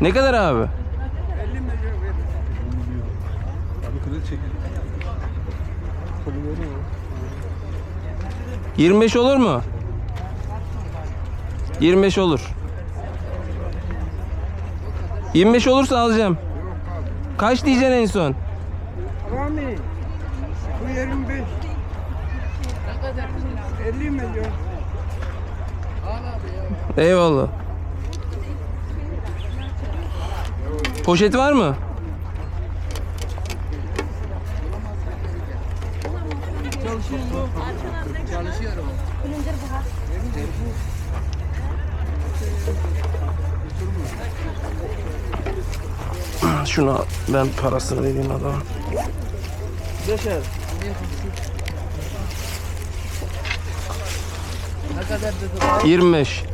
Ne kadar abi? 50 milyon. Abi kredi çekin. 25 olur mu? 25 olur. 25 olursa alacağım. Kaç diyeceksin en son? Rami. Bu 25. 50 milyon. Eyvallah. Poşet var mı? Şuna ben parasını vereyim adama. Beşer. Ne kadar dedi? 25.